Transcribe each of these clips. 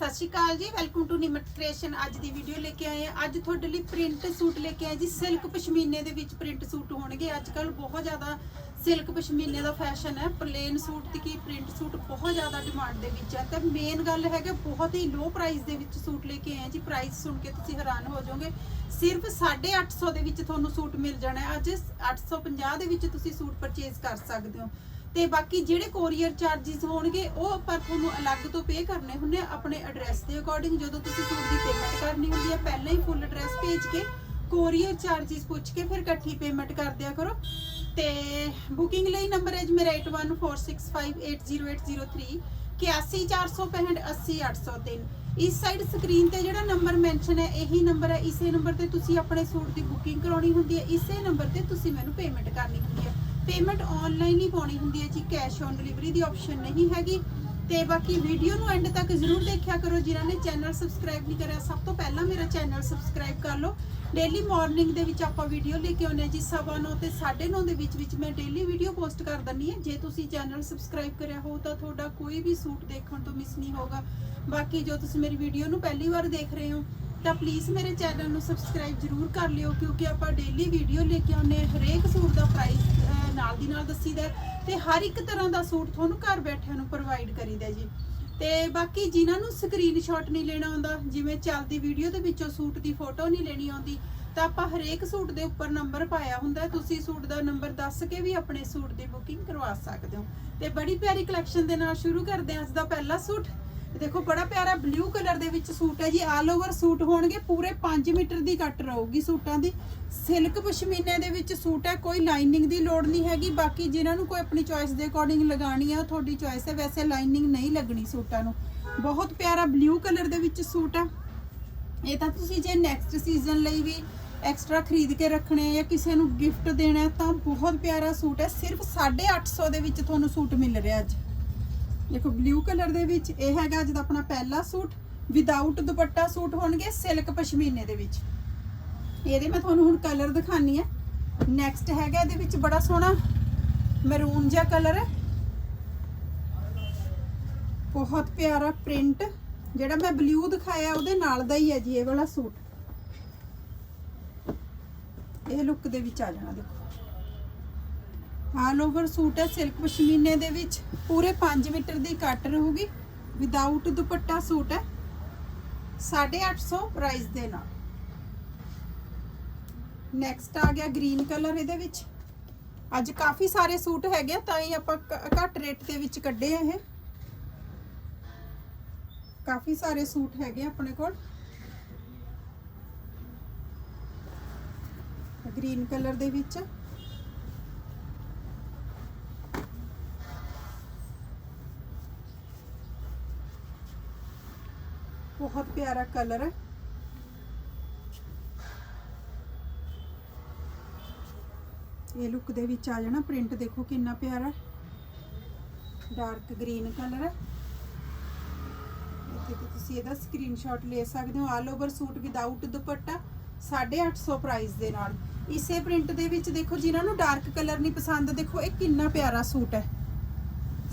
ਸਤਿ ਸ਼੍ਰੀ ਅਕਾਲ ਜੀ welcome to ਨਿਮਟ creation ਅੱਜ ਦੀ ਵੀਡੀਓ ਲੈ ਕੇ ਆਏ ਆ ਅੱਜ ਤੁਹਾਡੇ ਲਈ ਪ੍ਰਿੰਟ ਸੂਟ ਲੈ ਕੇ ਆਏ ਜੀ। ਸਿਲਕ ਪਸ਼ਮੀਨੇ ਦੇ ਵਿੱਚ ਪ੍ਰਿੰਟ ਸੂਟ ਹੋਣਗੇ। ਅੱਜ ਕੱਲ ਬਹੁਤ ਜ਼ਿਆਦਾ ਸਿਲਕ ਪਸ਼ਮੀਨੇ ਦਾ ਫੈਸ਼ਨ ਹੈ। ਪਲੇਨ ਸੂਟ ਤੇ ਕੀ ਪ੍ਰਿੰਟ ਸੂਟ ਬਹੁਤ ਜ਼ਿਆਦਾ ਡਿਮਾਂਡ ਦੇ ਵਿੱਚ ਹੈ। ਤੇ ਮੇਨ ਗੱਲ ਹੈ ਬਹੁਤ ਹੀ ਲੋ ਪ੍ਰਾਈਸ ਦੇ ਵਿੱਚ ਸੂਟ ਲੈ ਕੇ ਆਏ ਜੀ। ਪ੍ਰਾਈਸ ਸੁਣ ਕੇ ਤੁਸੀਂ ਹੈਰਾਨ ਹੋ ਜਾਓਗੇ। ਸਿਰਫ 850 ਦੇ ਵਿੱਚ ਤੁਹਾਨੂੰ ਸੂਟ ਮਿਲ ਜਾਣਾ ਹੈ। ਅੱਜ 850 ਦੇ ਵਿੱਚ ਤੁਸੀਂ ਸੂਟ ਪਰਚੇਸ ਕਰ ਸਕਦੇ ਹੋ। ਤੇ ਬਾਕੀ ਜਿਹੜੇ ਕੋਰੀਅਰ ਚਾਰजेस ਹੋਣਗੇ, ਉਹ ਆਪਾਂ ਤੁਹਾਨੂੰ ਅਲੱਗ ਤੋਂ ਪੇ ਕਰਨੇ ਹੁੰਦੇ ਆ ਆਪਣੇ ਐਡਰੈਸ ਦੇ ਅਕੋਰਡਿੰਗ ਜਦੋਂ ਤੁਸੀਂ ਸੂਟ ਦੀ ਪੇਮੈਂਟ ਕਰਨੀ ਹੁੰਦੀ ਹੈ ਪਹਿਲਾਂ ਹੀ ਫੁੱਲ ਐਡਰੈਸ ਭੇਜ ਕੇ ਕੋਰੀਅਰ ਚਾਰजेस ਪੁੱਛ ਕੇ ਫਿਰ ਇਕੱਠੀ ਪੇਮੈਂਟ ਕਰ ਦਿਆ ਕਰੋ। ਤੇ ਬੁਕਿੰਗ ਲਈ ਨੰਬਰ ਹੈ ਜੀ ਮੇਰਾ 8146580803 8146580803 ਇਸ ਸਾਈਡ ਸਕਰੀਨ ਤੇ ਜਿਹੜਾ ਨੰਬਰ ਮੈਂਸ਼ਨ ਹੈ, ਇਹੀ ਨੰਬਰ ਹੈ। ਇਸੇ ਨੰਬਰ ਤੇ ਤੁਸੀਂ ਆਪਣੇ ਸੂਟ ਦੀ ਬੁਕਿੰਗ ਕਰਾਉਣੀ ਹੁੰਦੀ ਹੈ, ਇਸੇ ਨੰਬਰ ਤੇ ਤੁਸੀਂ ਮੈਨੂੰ ਪੇਮੈਂਟ ਕਰਨੀ ਹੁੰਦੀ ਹੈ। ਪੇਮੈਂਟ ਆਨਲਾਈਨ ਹੀ ਪਾਉਣੀ ਹੁੰਦੀ ਹੈ ਜੀ ਕੈਸ਼ ਔਨ ਡਿਲੀਵਰੀ ਦੀ ਆਪਸ਼ਨ ਨਹੀਂ ਹੈਗੀ। ਤੇ ਬਾਕੀ ਵੀਡੀਓ ਨੂੰ ਐਂਡ ਤੱਕ ਜ਼ਰੂਰ ਦੇਖਿਆ ਕਰੋ, ਜਿਨ੍ਹਾਂ ਨੇ ਚੈਨਲ ਸਬਸਕ੍ਰਾਈਬ ਨਹੀਂ ਕਰਿਆ, ਸਭ ਤੋਂ ਪਹਿਲਾਂ ਮੇਰਾ ਚੈਨਲ ਸਬਸਕ੍ਰਾਈਬ ਕਰ ਲਓ। ਡੇਲੀ ਮਾਰਨਿੰਗ ਦੇ ਵਿੱਚ ਆਪਾਂ ਵੀਡੀਓ ਲੈ ਕੇ ਆਉਂਦੇ ਹਾਂ ਜੀ, ਸਵਾ ਨੌ ਤੇ 9:30 ਦੇ ਵਿੱਚ ਵਿੱਚ ਮੈਂ ਡੇਲੀ ਵੀਡੀਓ ਪੋਸਟ ਕਰ ਦਿੰਦੀ ਹਾਂ। ਜੇ ਤੁਸੀਂ ਚੈਨਲ ਸਬਸਕ੍ਰਾਈਬ ਕਰਿਆ ਹੋ, ਤਾਂ ਤੁਹਾਡਾ ਕੋਈ ਵੀ ਸੂਟ ਦੇਖਣ ਤੋਂ ਮਿਸ ਨਹੀਂ ਹੋਗਾ ਬਾਕੀ ਜੋ ਤੁਸੀਂ ਮੇਰੀ ਵੀਡੀਓ ਨੂੰ ਪਹਿਲੀ ਵਾਰ ਦੇਖ ਰਹੇ ਹੋ, ਤਾਂ ਪਲੀਜ਼ ਮੇਰੇ ਚੈਨਲ ਨੂੰ ਸਬਸਕ੍ਰਾਈਬ ਜ਼ਰੂਰ ਕਰ ਲਿਓ, ਕਿਉਂਕਿ ਆਪਾਂ ਡੇਲੀ ਵੀਡੀਓ ਲੈ ਕੇ ਆਉਂਦੇ ਹਾਂ, ਹਰੇਕ ਸੂਟ ਦਾ ਪ੍ਰਾਈਸ ਨਾਲ ਦੀ ਨਾਲ ਦੱਸੀਦਾ ਤੇ ਹਰ ਇੱਕ ਤਰ੍ਹਾਂ ਦਾ ਸੂਟ ਤੁਹਾਨੂੰ ਘਰ ਬੈਠਿਆਂ ਨੂੰ ਪ੍ਰੋਵਾਈਡ ਕਰੀਦਾ ਜੀ। ਤੇ ਬਾਕੀ ਜਿਨ੍ਹਾਂ ਨੂੰ ਸਕਰੀਨਸ਼ਾਟ ਨਹੀਂ ਲੈਣਾ ਆਉਂਦਾ, ਜਿਵੇਂ ਚੱਲਦੀ ਵੀਡੀਓ ਦੇ ਵਿੱਚੋਂ ਸੂਟ ਦੀ ਫੋਟੋ ਨਹੀਂ ਲੈਣੀ ਆਉਂਦੀ, ਤਾਂ ਆਪਾਂ ਹਰੇਕ ਸੂਟ ਦੇ ਉੱਪਰ ਨੰਬਰ ਪਾਇਆ ਹੁੰਦਾ ਤੁਸੀਂ ਸੂਟ ਦਾ ਨੰਬਰ ਦੱਸ ਕੇ ਵੀ ਆਪਣੇ ਸੂਟ ਦੀ ਬੁਕਿੰਗ ਕਰਵਾ ਸਕਦੇ ਹੋ। ਤੇ ਬੜੀ ਪਿਆਰੀ ਕਲੈਕਸ਼ਨ ਦੇ ਨਾਲ ਸ਼ੁਰੂ ਕਰਦੇ ਹਾਂ। ਅੱਜ ਦਾ ਪਹਿਲਾ ਸੂਟ ਦੇਖੋ, ਬੜਾ ਪਿਆਰਾ ਬਲੂ ਕਲਰ ਦੇ ਵਿੱਚ ਸੂਟ ਹੈ ਜੀ। ਆਲ ਓਵਰ ਸੂਟ ਹੋਣਗੇ, ਪੂਰੇ 5 ਮੀਟਰ ਦੀ ਕੱਟ ਰਹੂਗੀ ਸੂਟਾਂ ਦੀ। ਸਿਲਕ ਪਸ਼ਮੀਨੇ ਦੇ ਵਿੱਚ ਸੂਟ ਹੈ, ਕੋਈ ਲਾਈਨਿੰਗ ਦੀ ਲੋੜ ਨਹੀਂ ਹੈਗੀ। ਬਾਕੀ ਜਿਨ੍ਹਾਂ ਨੂੰ ਕੋਈ ਆਪਣੀ ਚੋਇਸ ਦੇ ਅਕੋਰਡਿੰਗ ਲਗਾਣੀ ਆ ਉਹ ਤੁਹਾਡੀ ਚੋਇਸ ਹੈ। ਵੈਸੇ ਲਾਈਨਿੰਗ ਨਹੀਂ ਲੱਗਣੀ ਸੂਟਾਂ ਨੂੰ। ਬਹੁਤ ਪਿਆਰਾ ਬਲੂ ਕਲਰ ਦੇ ਵਿੱਚ ਸੂਟ ਹੈ। ਇਹ ਤਾਂ ਤੁਸੀਂ ਜੇ ਨੈਕਸਟ ਸੀਜ਼ਨ ਲਈ ਵੀ ਐਕਸਟਰਾ ਖਰੀਦ ਕੇ ਰੱਖਣੇ ਆ ਜਾਂ ਕਿਸੇ ਨੂੰ ਗਿਫਟ ਦੇਣਾ ਤਾਂ ਬਹੁਤ ਪਿਆਰਾ ਸੂਟ ਹੈ। ਸਿਰਫ 850 ਦੇ ਵਿੱਚ ਤੁਹਾਨੂੰ ਸੂਟ ਮਿਲ ਰਿਹਾ ਅੱਜ। ਦੇਖੋ ਬਲੂ ਕਲਰ ਦੇ ਵਿੱਚ ਇਹ ਹੈਗਾ ਅੱਜ ਦਾ ਆਪਣਾ ਪਹਿਲਾ ਸੂਟ ਵਿਦਆਊਟ ਦੁਪੱਟਾ ਸੂਟ ਹੋਣਗੇ ਸਿਲਕ ਪਸ਼ਮੀਨੇ ਦੇ ਵਿੱਚ। ਇਹਦੇ ਮੈਂ ਤੁਹਾਨੂੰ ਹੁਣ ਕਲਰ ਦਿਖਾਨੀ ਹੈ ਨੈਕਸਟ ਹੈਗਾ ਇਹਦੇ ਵਿੱਚ ਬੜਾ ਸੋਹਣਾ ਮੈਰੂਨ ਜਿਹਾ ਕਲਰ ਹੈ ਬਹੁਤ ਪਿਆਰਾ ਪ੍ਰਿੰਟ ਜਿਹੜਾ ਮੈਂ ਬਲੂ ਦਿਖਾਇਆ ਉਹਦੇ ਨਾਲ ਦਾ ਹੀ ਹੈ ਜੀ ਇਹ ਵਾਲਾ ਸੂਟ। ਇਹ ਲੁੱਕ ਦੇ ਵਿੱਚ ਆ ਜਾਣਾ, ਦੇਖੋ। ਆਲ ਓਵਰ ਸੂਟ ਹੈ ਸਿਲਕ ਪਸ਼ਮੀਨੇ ਦੇ ਵਿੱਚ। ਪੂਰੇ 5 ਮੀਟਰ ਦੀ ਕੱਟ ਰਹੂਗੀ। ਵਿਦਆਊਟ ਦੁਪੱਟਾ ਸੂਟ ਹੈ। 850 ਪ੍ਰਾਈਸ ਦੇ ਨਾਲ। ਨੈਕਸਟ ਆ ਗਿਆ ਗ੍ਰੀਨ ਕਲਰ ਇਹਦੇ ਵਿੱਚ। ਅੱਜ ਕਾਫੀ ਸਾਰੇ ਸੂਟ ਹੈਗੇ ਆ, ਤਾਂ ਹੀ ਆਪਾਂ ਘ- ਘੱਟ ਰੇਟ ਦੇ ਵਿੱਚ ਕੱਢੇ ਆ ਇਹ। ਕਾਫੀ ਸਾਰੇ ਸੂਟ ਹੈਗੇ ਆ ਆਪਣੇ ਕੋਲ। ਗ੍ਰੀਨ ਕਲਰ ਦੇ ਵਿੱਚ। ਬਹੁਤ ਪਿਆਰਾ ਕਲਰ ਹੈ। ਇਹ ਲੁੱਕ ਦੇ ਵਿੱਚ ਆ ਜਾਣਾ ਪ੍ਰਿੰਟ ਦੇਖੋ ਕਿੰਨਾ ਪਿਆਰਾ ਡਾਰਕ ਗ੍ਰੀਨ ਕਲਰ ਹੈ। ਇੱਥੇ ਤੁਸੀਂ ਇਹਦਾ ਸਕਰੀਨਸ਼ਾਟ ਲੈ ਸਕਦੇ ਹੋ। ਆਲ ਓਵਰ ਸੂਟ ਵਿਦਆਊਟ ਦੁਪੱਟਾ 850 ਪ੍ਰਾਈਸ ਦੇ ਨਾਲ। ਇਸੇ ਪ੍ਰਿੰਟ ਦੇ ਵਿੱਚ ਦੇਖੋ, ਜਿਨ੍ਹਾਂ ਨੂੰ ਡਾਰਕ ਕਲਰ ਨਹੀਂ ਪਸੰਦ, ਦੇਖੋ ਇਹ ਕਿੰਨਾ ਪਿਆਰਾ ਸੂਟ ਹੈ।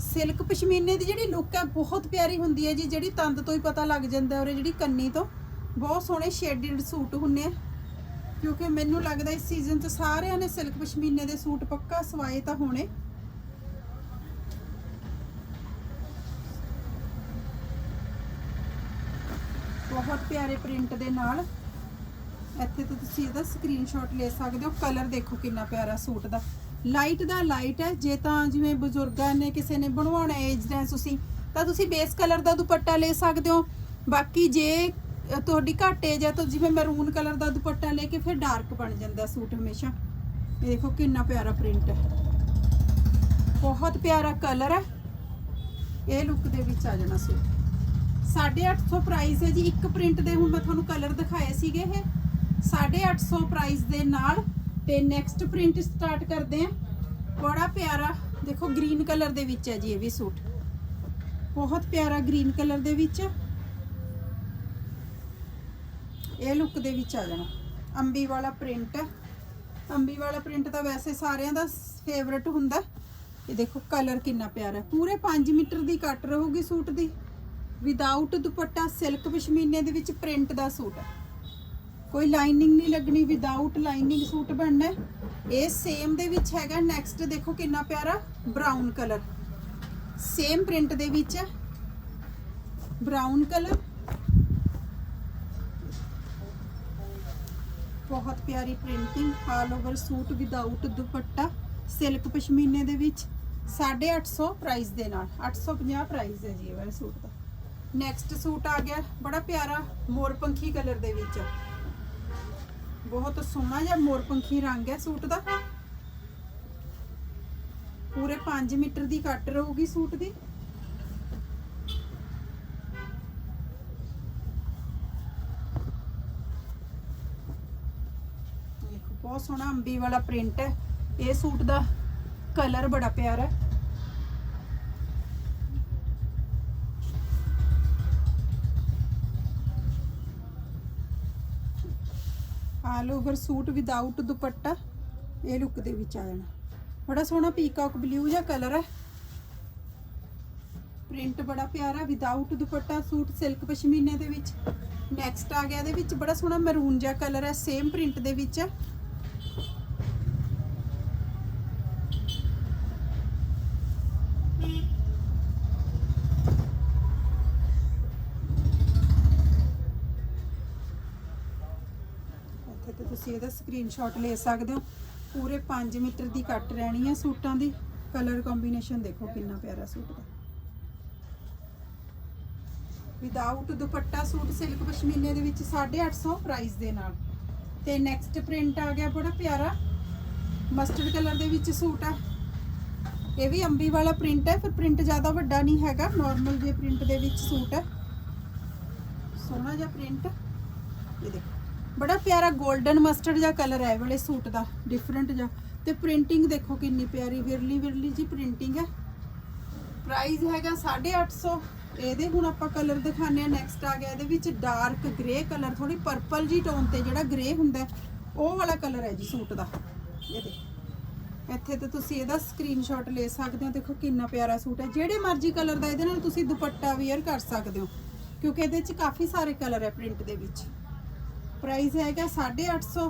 ਸਿਲਕ ਪਸ਼ਮੀਨੇ ਦੀ ਜਿਹੜੀ ਲੁੱਕ ਹੈ, ਬਹੁਤ ਪਿਆਰੀ ਹੁੰਦੀ ਹੈ ਜੀ, ਜਿਹੜੀ ਤੰਦ ਤੋਂ ਹੀ ਪਤਾ ਲੱਗ ਜਾਂਦਾ ਔਰ ਜਿਹੜੀ ਕੰਨੀ ਤੋਂ। ਬਹੁਤ ਸੋਹਣੇ ਸ਼ੇਡਡ ਸੂਟ ਹੁੰਨੇ ਆ। ਕਿਉਂਕਿ ਮੈਨੂੰ ਲੱਗਦਾ ਇਸ ਸੀਜ਼ਨ 'ਚ ਸਾਰਿਆਂ ਨੇ ਸਿਲਕ ਪਸ਼ਮੀਨੇ ਦੇ ਸੂਟ ਪੱਕਾ ਸਵਾਏ ਤਾਂ ਹੋਣੇ। ਬਹੁਤ ਪਿਆਰੇ ਪ੍ਰਿੰਟ ਦੇ ਨਾਲ। ਇੱਥੇ ਤੋਂ ਤੁਸੀਂ ਇਹਦਾ ਸਕਰੀਨਸ਼ਾਟ ਲੈ ਸਕਦੇ ਹੋ। ਕਲਰ ਦੇਖੋ ਕਿੰਨਾ ਪਿਆਰਾ ਸੂਟ ਦਾ। ਲਾਈਟ ਦਾ ਲਾਈਟ ਹੈ। ਜੇ ਤਾਂ ਜਿਵੇਂ ਬਜ਼ੁਰਗਾਂ ਨੇ ਕਿਸੇ ਨੇ ਬਣਵਾਉਣਾ ਏਜ ਹੈ ਤੁਸੀਂ, ਤਾਂ ਤੁਸੀਂ ਬੇਸ ਕਲਰ ਦਾ ਦੁਪੱਟਾ ਲੈ ਸਕਦੇ ਹੋ। ਬਾਕੀ ਜੇ ਤੁਹਾਡੀ ਘੱਟ ਏਜ ਹੈ ਤਾਂ ਜਿਵੇਂ ਮੈਰੂਨ ਕਲਰ ਦਾ ਦੁਪੱਟਾ ਲੈ ਕੇ ਫਿਰ ਡਾਰਕ ਬਣ ਜਾਂਦਾ ਸੂਟ ਹਮੇਸ਼ਾ। ਇਹ ਦੇਖੋ ਕਿੰਨਾ ਪਿਆਰਾ ਪ੍ਰਿੰਟ ਹੈ। ਬਹੁਤ ਪਿਆਰਾ ਕਲਰ ਹੈ। ਇਹ ਲੁੱਕ ਦੇ ਵਿੱਚ ਆ ਜਾਣਾ ਸੂਟ। 850 ਪ੍ਰਾਈਸ ਹੈ ਜੀ। ਇੱਕ ਪ੍ਰਿੰਟ ਦੇ ਹੁਣ ਮੈਂ ਤੁਹਾਨੂੰ ਕਲਰ ਦਿਖਾਏ ਸੀਗੇ ਇਹ। 850 ਪ੍ਰਾਈਸ ਦੇ ਨਾਲ ਤੇ ਨੈਕਸਟ ਪ੍ਰਿੰਟ ਸਟਾਰਟ ਕਰਦੇ ਆ ਬੜਾ ਪਿਆਰਾ, ਦੇਖੋ ਗ੍ਰੀਨ ਕਲਰ ਦੇ ਵਿੱਚ ਹੈ ਜੀ ਇਹ ਵੀ ਸੂਟ। ਬਹੁਤ ਪਿਆਰਾ ਗ੍ਰੀਨ ਕਲਰ ਦੇ ਵਿੱਚ। ਇਹ ਲੁੱਕ ਦੇ ਵਿੱਚ ਆ ਜਾਣਾ। ਅੰਬੀ ਵਾਲਾ ਪ੍ਰਿੰਟ ਹੈ ਅੰਬੀ ਵਾਲਾ ਪ੍ਰਿੰਟ ਤਾਂ ਵੈਸੇ ਸਾਰਿਆਂ ਦਾ ਫੇਵਰਟ ਹੁੰਦਾ। ਇਹ ਦੇਖੋ ਕਲਰ ਕਿੰਨਾ ਪਿਆਰਾ। ਪੂਰੇ 5 ਮੀਟਰ ਦੀ ਕੱਟ ਰਹੂਗੀ ਸੂਟ ਦੀ। ਵਿਦਆਊਟ ਦੁਪੱਟਾ ਸਿਲਕ ਪਸ਼ਮੀਨੇ ਦੇ ਵਿੱਚ ਪ੍ਰਿੰਟ ਦਾ ਸੂਟ ਹੈ। ਕੋਈ ਲਾਈਨਿੰਗ ਨਹੀਂ ਲੱਗਣੀ ਵਿਦਆਊਟ ਲਾਈਨਿੰਗ ਸੂਟ ਬਣਨਾ ਇਹ ਸੇਮ ਦੇ ਵਿੱਚ ਹੈਗਾ ਨੈਕਸਟ ਦੇਖੋ ਕਿੰਨਾ ਪਿਆਰਾ ਬਰਾਊਨ ਕਲਰ ਸੇਮ ਪ੍ਰਿੰਟ ਦੇ ਵਿੱਚ ਹੈ। ਬਰਾਊਨ ਕਲਰ ਬਹੁਤ ਪਿਆਰੀ printing all over suit without ਦੁਪੱਟਾ ਸਿਲਕ ਪਸ਼ਮੀਨੇ ਦੇ ਵਿੱਚ। 850 ਪ੍ਰਾਈਸ ਦੇ ਨਾਲ 850 ਪ੍ਰਾਈਸ ਹੈ ਜੀ ਇਹ ਵਾਲਾ ਸੂਟ ਦਾ। ਨੈਕਸਟ ਸੂਟ ਆ ਗਿਆ, ਬੜਾ ਪਿਆਰਾ ਮੋਰਪੰਖੀ ਕਲਰ ਦੇ ਵਿੱਚ। ਬਹੁਤ ਸੋਹਣਾ ਜਿਹਾ ਮੋਰਪੰਖੀ ਰੰਗ ਹੈ ਸੂਟ ਦਾ। ਪੂਰੇ 5 ਮੀਟਰ ਦੀ ਕੱਟ ਰਹੂਗੀ ਸੂਟ ਦੀ। ਬਹੁਤ ਸੋਹਣਾ ਅੰਬੀ ਵਾਲਾ ਪ੍ਰਿੰਟ ਹੈ। ਇਹ ਸੂਟ ਦਾ ਕਲਰ ਬੜਾ ਪਿਆਰਾ ਹੈ। ਆਲ ਓਵਰ ਸੂਟ ਵਿਦਆਊਟ ਦੁਪੱਟਾ, ਇਹ ਲੁੱਕ ਦੇ ਵਿੱਚ ਆ ਜਾਣਾ। ਬੜਾ ਸੋਹਣਾ ਪੀਕਾਕ ਬਲੂ ਜਿਹਾ ਕਲਰ ਹੈ। ਪ੍ਰਿੰਟ ਬੜਾ ਪਿਆਰਾ ਵਿਦਆਊਟ ਦੁਪੱਟਾ, ਸੂਟ ਸਿਲਕ ਪਸ਼ਮੀਨੇ ਦੇ ਵਿੱਚ। ਨੈਕਸਟ ਆ ਗਿਆ ਇਹਦੇ ਵਿੱਚ ਬੜਾ ਸੋਹਣਾ ਮਰੂਨ ਜਿਹਾ ਕਲਰ ਹੈ ਸੇਮ ਪ੍ਰਿੰਟ ਦੇ ਵਿੱਚ। ਇੱਥੇ ਤੇ ਤੁਸੀਂ ਇਹਦਾ ਸਕਰੀਨਸ਼ਾਟ ਲੈ ਸਕਦੇ ਹੋ। ਪੂਰੇ 5 ਮੀਟਰ ਦੀ ਕੱਟ ਰਹਿਣੀ ਹੈ ਸੂਟਾਂ ਦੀ। ਕਲਰ ਕੰਬੀਨੇਸ਼ਨ ਦੇਖੋ ਕਿੰਨਾ ਪਿਆਰਾ ਸੂਟ ਦਾ ਵਿਦਆਊਟ ਦੁਪੱਟਾ ਸੂਟ ਸਿਲਕ ਪਸ਼ਮੀਨੇ ਦੇ ਵਿੱਚ 850 ਪ੍ਰਾਈਸ ਦੇ ਨਾਲ। ਤੇ ਨੈਕਸਟ ਪ੍ਰਿੰਟ ਆ ਗਿਆ ਬੜਾ ਪਿਆਰਾ। ਮਸਟਰਡ ਕਲਰ ਦੇ ਵਿੱਚ ਸੂਟ ਆ। ਇਹ ਵੀ ਅੰਬੀ ਵਾਲਾ ਪ੍ਰਿੰਟ ਹੈ, ਪਰ ਪ੍ਰਿੰਟ ਜ਼ਿਆਦਾ ਵੱਡਾ ਨਹੀਂ ਹੈਗਾ। ਨਾਰਮਲ ਜੇ ਪ੍ਰਿੰਟ ਦੇ ਵਿੱਚ ਸੂਟ ਹੈ। ਸੋਹਣਾ ਜਿਹਾ ਪ੍ਰਿੰਟ ਇਹ ਦੇਖੋ। ਬੜਾ ਪਿਆਰਾ 골ਡਨ ਮਸਟਰਡ ਜਿਹਾ ਕਲਰ ਹੈ ਵਾਲੇ ਸੂਟ ਦਾ ਡਿਫਰੈਂਟ ਜਿਹਾ। ਤੇ ਪ੍ਰਿੰਟਿੰਗ ਦੇਖੋ ਕਿੰਨੀ ਪਿਆਰੀ, ਵਿਰਲੀ ਵਿਰਲੀ ਜੀ ਪ੍ਰਿੰਟਿੰਗ ਹੈ। ਪ੍ਰਾਈਸ ਹੈਗਾ 850 ਇਹਦੇ ਹੁਣ ਆਪਾਂ ਕਲਰ ਦਿਖਾਣੇ ਆ ਨੈਕਸਟ ਆ ਗਿਆ ਇਹਦੇ ਵਿੱਚ ਡਾਰਕ ਗ੍ਰੇ ਕਲਰ ਥੋੜੀ ਪਰਪਲ ਜੀ ਟੋਨ ਤੇ ਜਿਹੜਾ ਗ੍ਰੇ ਹੁੰਦਾ ਉਹ ਵਾਲਾ ਕਲਰ ਹੈ ਜੀ ਸੂਟ ਦਾ। ਇਹ ਦੇਖੋ। ਇੱਥੇ ਤੇ ਤੁਸੀਂ ਇਹਦਾ ਸਕਰੀਨਸ਼ਾਟ ਲੈ ਸਕਦੇ ਹੋ। ਦੇਖੋ ਕਿੰਨਾ ਪਿਆਰਾ ਸੂਟ ਹੈ। ਜਿਹੜੇ ਮਰਜ਼ੀ ਕਲਰ ਦਾ ਇਹਦੇ ਨਾਲ ਤੁਸੀਂ ਦੁਪੱਟਾ ਵੇਅਰ ਕਰ ਸਕਦੇ ਹੋ। ਕਿਉਂਕਿ ਇਹਦੇ ਵਿੱਚ ਕਾਫੀ ਸਾਰੇ ਕਲਰ ਹੈ ਪ੍ਰਿੰਟ ਦੇ ਵਿੱਚ। ਪ੍ਰਾਈਸ ਹੈਗਾ 850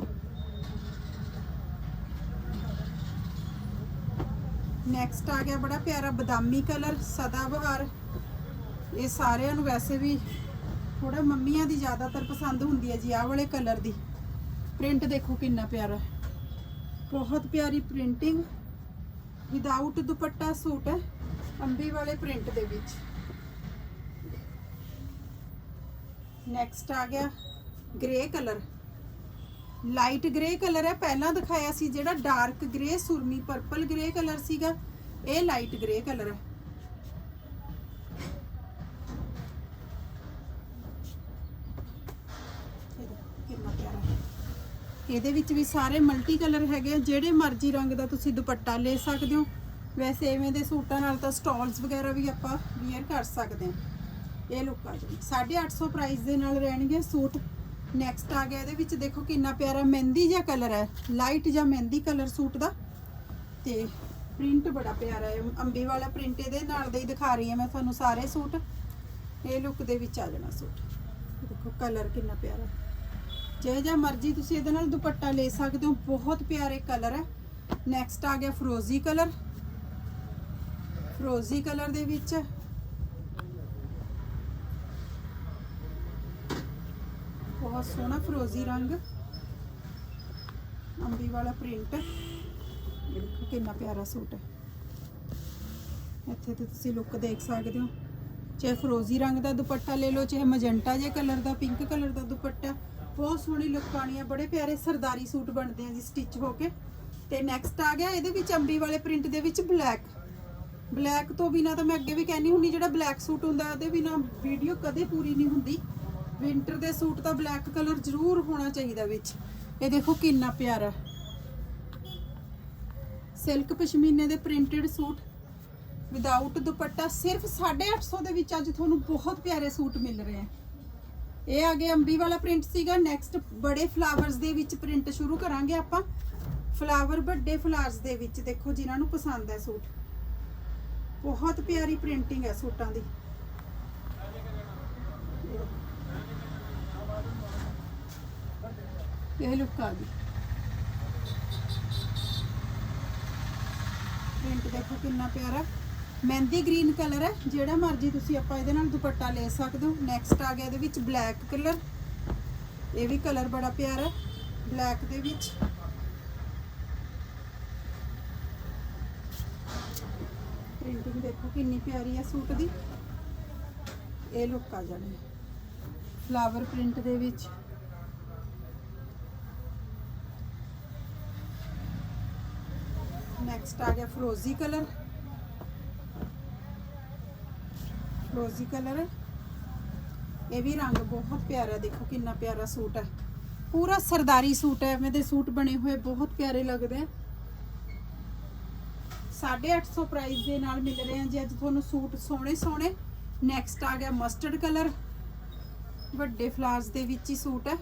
ਨੈਕਸਟ ਆ ਗਿਆ ਬੜਾ ਪਿਆਰਾ ਬਦਾਮੀ ਕਲਰ ਸਦਾ ਬਹਾਰ ਇਹ ਸਾਰਿਆਂ ਨੂੰ ਵੈਸੇ ਵੀ ਥੋੜਾ ਮੰਮੀਆਂ ਦੀ ਜ਼ਿਆਦਾਤਰ ਪਸੰਦ ਹੁੰਦੀ ਹੈ ਜੀ, ਆਹ ਵਾਲੇ ਕਲਰ ਦੀ। ਪ੍ਰਿੰਟ ਦੇਖੋ ਕਿੰਨਾ ਪਿਆਰਾ ਬਹੁਤ ਪਿਆਰੀ ਪ੍ਰਿੰਟਿੰਗ ਵਿਦਆਊਟ ਦੁਪੱਟਾ ਸੂਟ ਹੈ, ਅੰਬੀ ਵਾਲੇ ਪ੍ਰਿੰਟ ਦੇ ਵਿੱਚ। ਨੈਕਸਟ ਆ ਗਿਆ grey colour light grey colour ਹੈ। ਪਹਿਲਾਂ ਦਿਖਾਇਆ ਸੀ ਜਿਹੜਾ ਡਾਰਕ ਗ੍ਰੇ ਸੁਰਮੀ ਪਰਪਲ ਗ੍ਰੇ ਕਲਰ ਸੀਗਾ। ਇਹ ਲਾਈਟ ਗ੍ਰੇ ਕਲਰ ਹੈ। ਇਹਦੇ ਵਿੱਚ ਵੀ ਸਾਰੇ ਮਲਟੀ ਕਲਰ ਹੈਗੇ ਆ। ਜਿਹੜੇ ਮਰਜ਼ੀ ਰੰਗ ਦਾ ਤੁਸੀਂ ਦੁਪੱਟਾ ਲੈ ਸਕਦੇ ਹੋ। ਵੈਸੇ ਐਵੇਂ ਦੇ ਸੂਟਾਂ ਨਾਲ ਤਾਂ ਸਟਾਲਸ ਵਗੈਰਾ ਵੀ ਆਪਾਂ ਵੇਅਰ ਕਰ ਸਕਦੇ ਹਾਂ। ਇਹ ਲੁੱਕ ਆ ਜੀ 850 ਪ੍ਰਾਈਸ ਦੇ ਨਾਲ ਰਹਿਣਗੇ ਸੂਟ। ਨੈਕਸਟ ਆ ਗਿਆ ਇਹਦੇ ਵਿੱਚ ਦੇਖੋ ਕਿੰਨਾ ਪਿਆਰਾ ਮਹਿੰਦੀ ਜਿਹਾ ਕਲਰ ਹੈ। ਲਾਈਟ ਜਿਹਾ ਮਹਿੰਦੀ ਕਲਰ ਸੂਟ ਦਾ। ਤੇ ਪ੍ਰਿੰਟ ਬੜਾ ਪਿਆਰਾ ਹੈ। ਅੰਬੀ ਵਾਲਾ ਪ੍ਰਿੰਟ ਇਹਦੇ ਨਾਲ ਦਾ ਹੀ ਦਿਖਾ ਰਹੀ ਹਾਂ ਮੈਂ ਤੁਹਾਨੂੰ ਸਾਰੇ ਸੂਟ। ਇਹ ਲੁੱਕ ਦੇ ਵਿੱਚ ਆ ਜਾਣਾ ਸੂਟ। ਦੇਖੋ ਕਲਰ ਕਿੰਨਾ ਪਿਆਰਾ ਜੇ ਜਾਂ ਮਰਜ਼ੀ ਤੁਸੀਂ ਇਹਦੇ ਨਾਲ ਦੁਪੱਟਾ ਲੈ ਸਕਦੇ ਹੋ। ਬਹੁਤ ਪਿਆਰੇ ਕਲਰ ਹੈ। ਨੈਕਸਟ ਆ ਗਿਆ ਫਰੋਜ਼ੀ ਕਲਰ ਫਰੋਜ਼ੀ ਕਲਰ ਦੇ ਵਿੱਚ ਬਹੁਤ ਸੋਹਣਾ ਫਰੋਜ਼ੀ ਰੰਗ। ਅੰਬੀ ਵਾਲਾ ਪ੍ਰਿੰਟ ਦੇਖੋ ਕਿੰਨਾ ਪਿਆਰਾ ਸੂਟ ਹੈ। ਇੱਥੇ ਤੇ ਤੁਸੀਂ ਲੁੱਕ ਦੇਖ ਸਕਦੇ ਹੋ। ਚਾਹੇ ਫਰੋਜ਼ੀ ਰੰਗ ਦਾ ਦੁਪੱਟਾ ਲੈ ਲਓ, ਚਾਹੇ ਮਜੰਟਾ ਜੇ ਕਲਰ ਦਾ ਪਿੰਕ ਕਲਰ ਦਾ ਦੁਪੱਟਾ। ਬਹੁਤ ਸੋਹਣੀ ਲੁੱਕ ਆਣੀ ਹੈ। ਬੜੇ ਪਿਆਰੇ ਸਰਦਾਰੀ ਸੂਟ ਬਣਦੇ ਆ ਜੀ ਸਟਿਚ ਹੋ ਕੇ। ਤੇ ਨੈਕਸਟ ਆ ਗਿਆ ਇਹਦੇ ਵਿੱਚ ਅੰਬੀ ਵਾਲੇ ਪ੍ਰਿੰਟ ਦੇ ਵਿੱਚ ਬਲੈਕ ਬਲੈਕ ਤੋਂ ਬਿਨਾ ਤਾਂ ਮੈਂ ਅੱਗੇ ਵੀ ਕਹਿੰਦੀ ਹੁੰਦੀ, ਜਿਹੜਾ ਬਲੈਕ ਸੂਟ ਹੁੰਦਾ, ਉਹਦੇ ਬਿਨਾ ਵੀਡੀਓ ਕਦੇ ਪੂਰੀ ਨਹੀਂ ਹੁੰਦੀ। ਵਿੰਟਰ ਦੇ ਸੂਟ ਦਾ ਬਲੈਕ ਕਲਰ ਜ਼ਰੂਰ ਹੋਣਾ ਚਾਹੀਦਾ ਵਿੱਚ। ਇਹ ਦੇਖੋ ਕਿੰਨਾ ਪਿਆਰਾ। ਸਿਲਕ ਪਸ਼ਮੀਨੇ ਦੇ ਪ੍ਰਿੰਟਡ ਸੂਟ। ਵਿਦਆਊਟ ਦੁਪੱਟਾ, ਸਿਰਫ 850 ਦੇ ਵਿੱਚ ਅੱਜ ਤੁਹਾਨੂੰ ਬਹੁਤ ਪਿਆਰੇ ਸੂਟ ਮਿਲ ਰਹੇ ਆ ਇਹ ਆ ਗਿਆ ਅੰਬੀ ਵਾਲਾ ਪ੍ਰਿੰਟ ਸੀਗਾ। ਨੈਕਸਟ ਬੜੇ ਫਲਾਵਰਸ ਦੇ ਵਿੱਚ ਪ੍ਰਿੰਟ ਸ਼ੁਰੂ ਕਰਾਂਗੇ ਆਪਾਂ। ਫਲਾਵਰ ਵੱਡੇ ਫਲਾਵਰਸ ਦੇ ਵਿੱਚ ਦੇਖੋ ਜਿਨ੍ਹਾਂ ਨੂੰ ਪਸੰਦ ਹੈ ਸੂਟ। ਬਹੁਤ ਪਿਆਰੀ ਪ੍ਰਿੰਟਿੰਗ ਹੈ ਸੂਟਾਂ ਦੀ। ਇਹ ਲੁੱਕ ਆ ਗਈ। ਪ੍ਰਿੰਟ ਦੇਖੋ ਕਿੰਨਾ ਪਿਆਰਾ। ਮਹਿੰਦੀ ਗ੍ਰੀਨ ਕਲਰ ਹੈ, ਜਿਹੜਾ ਮਰਜ਼ੀ ਤੁਸੀਂ ਆਪਾਂ ਇਹਦੇ ਨਾਲ ਦੁਪੱਟਾ ਲੈ ਸਕਦੇ ਹੋ। ਨੈਕਸਟ ਆ ਗਿਆ ਇਹਦੇ ਵਿੱਚ ਬਲੈਕ ਕਲਰ ਇਹ ਵੀ ਕਲਰ ਬੜਾ ਪਿਆਰਾ ਬਲੈਕ ਦੇ ਵਿੱਚ। ਪ੍ਰਿੰਟਿੰਗ ਦੇਖੋ ਕਿੰਨੀ ਪਿਆਰੀ ਹੈ ਸੂਟ ਦੀ। ਇਹ ਲੁੱਕ ਆ ਜਾਣੀ ਫਲਾਵਰ ਪ੍ਰਿੰਟ ਦੇ ਵਿੱਚ। ਨੈਕਸਟ ਆ ਗਿਆ ਫਰੋਜ਼ੀ ਕਲਰ। ਫਰੋਜ਼ੀ ਕਲਰ। ਇਹ ਵੀ ਰੰਗ ਬਹੁਤ ਪਿਆਰਾ, ਦੇਖੋ ਕਿੰਨਾ ਪਿਆਰਾ ਸੂਟ ਹੈ। ਪੂਰਾ ਸਰਦਾਰੀ ਸੂਟ ਹੈ ਐਵੇਂ ਦੇ ਸੂਟ ਬਣੇ ਹੋਏ, ਬਹੁਤ ਪਿਆਰੇ ਲੱਗਦੇ ਆ। 850 ਪ੍ਰਾਈਸ ਦੇ ਨਾਲ ਮਿਲ ਰਹੇ ਆ ਜੀ, ਅੱਜ ਤੁਹਾਨੂੰ ਸੂਟ ਸੋਹਣੇ ਸੋਹਣੇ। ਨੈਕਸਟ ਆ ਗਿਆ ਮਸਟਰਡ ਕਲਰ। ਵੱਡੇ ਫਲਾਰਸ ਦੇ ਵਿੱਚ ਹੀ ਸੂਟ ਹੈ।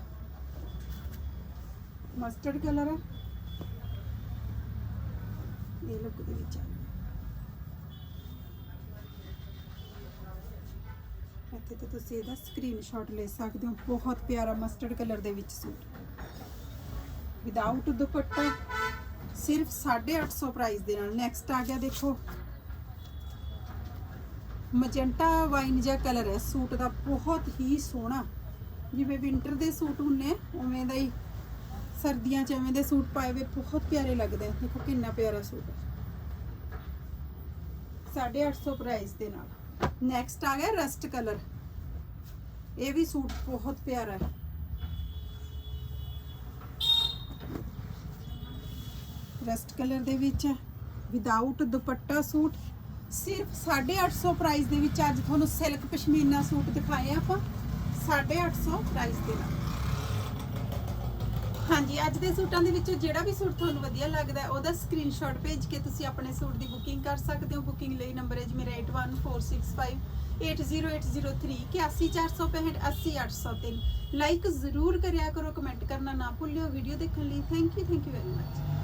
ਮਸਟਰਡ ਕਲਰ ਹੈ। ਇਹ ਲੁੱਕ ਦੇ ਵਿੱਚ ਇੱਥੇ ਤੇ ਤੁਸੀਂ ਇਹਦਾ ਸਕਰੀਨਸ਼ਾਟ ਲੈ ਸਕਦੇ ਹੋ। ਬਹੁਤ ਪਿਆਰਾ ਮਸਟਰਡ ਕਲਰ ਦੇ ਵਿੱਚ ਸੂਟ। ਵਿਦਆਊਟ ਦੁਪੱਟਾ ਸਿਰਫ 850 ਪ੍ਰਾਈਸ ਦੇ ਨਾਲ। ਨੈਕਸਟ ਆ ਗਿਆ ਦੇਖੋ। ਮਜੈਂਟਾ ਵਾਈਨ ਜਿਹਾ ਕਲਰ ਹੈ। ਸੂਟ ਦਾ ਬਹੁਤ ਹੀ ਸੋਹਣਾ। ਜਿਵੇਂ ਵਿੰਟਰ ਦੇ ਸੂਟ ਹੁੰਨੇ ਆ, ਉਵੇਂ ਦਾ ਹੀ ਸਰਦੀਆਂ ਚ ਐਵੇਂ ਦੇ ਸੂਟ ਪਾਏ ਹੋਏ, ਬਹੁਤ ਪਿਆਰੇ ਲੱਗਦੇ ਆ। ਦੇਖੋ ਕਿੰਨਾ ਪਿਆਰਾ ਸੂਟ ਹੈ 850 ਪ੍ਰਾਈਸ ਦੇ ਨਾਲ। ਨੈਕਸਟ ਆ ਗਿਆ ਰਸਟ ਕਲਰ ਇਹ ਵੀ ਸੂਟ ਬਹੁਤ ਪਿਆਰਾ ਹੈ। ਰਸਟ ਕਲਰ ਦੇ ਵਿੱਚ ਵਿਦਆਊਟ ਦੁਪੱਟਾ ਸੂਟ। ਸਿਰਫ 850 ਪ੍ਰਾਈਸ ਦੇ ਵਿੱਚ ਅੱਜ ਤੁਹਾਨੂੰ ਸਿਲਕ ਪਸ਼ਮੀਨਾ ਸੂਟ ਦਿਖਾਏ ਆ ਆਪਾਂ। 850 ਪ੍ਰਾਈਸ ਦੇ ਨਾਲ। ਹਾਂਜੀ, ਅੱਜ ਦੇ ਸੂਟਾਂ ਦੇ ਵਿੱਚੋਂ ਜਿਹੜਾ ਵੀ ਸੂਟ ਤੁਹਾਨੂੰ ਵਧੀਆ ਲੱਗਦਾ ਹੈ, ਉਹਦਾ ਸਕਰੀਨਸ਼ਾਟ ਭੇਜ ਕੇ ਤੁਸੀਂ ਆਪਣੇ ਸੂਟ ਦੀ ਬੁਕਿੰਗ ਕਰ ਸਕਦੇ ਹੋ। ਬੁਕਿੰਗ ਲਈ ਨੰਬਰ ਹੈ ਜੀ ਮੇਰਾ 814665 80803 81465 80803 ਲਾਈਕ ਜ਼ਰੂਰ ਕਰਿਆ ਕਰੋ ਕਮੈਂਟ ਕਰਨਾ ਨਾ ਭੁੱਲਿਓ। ਵੀਡੀਓ ਦੇਖਣ ਲਈ thank you thank you very much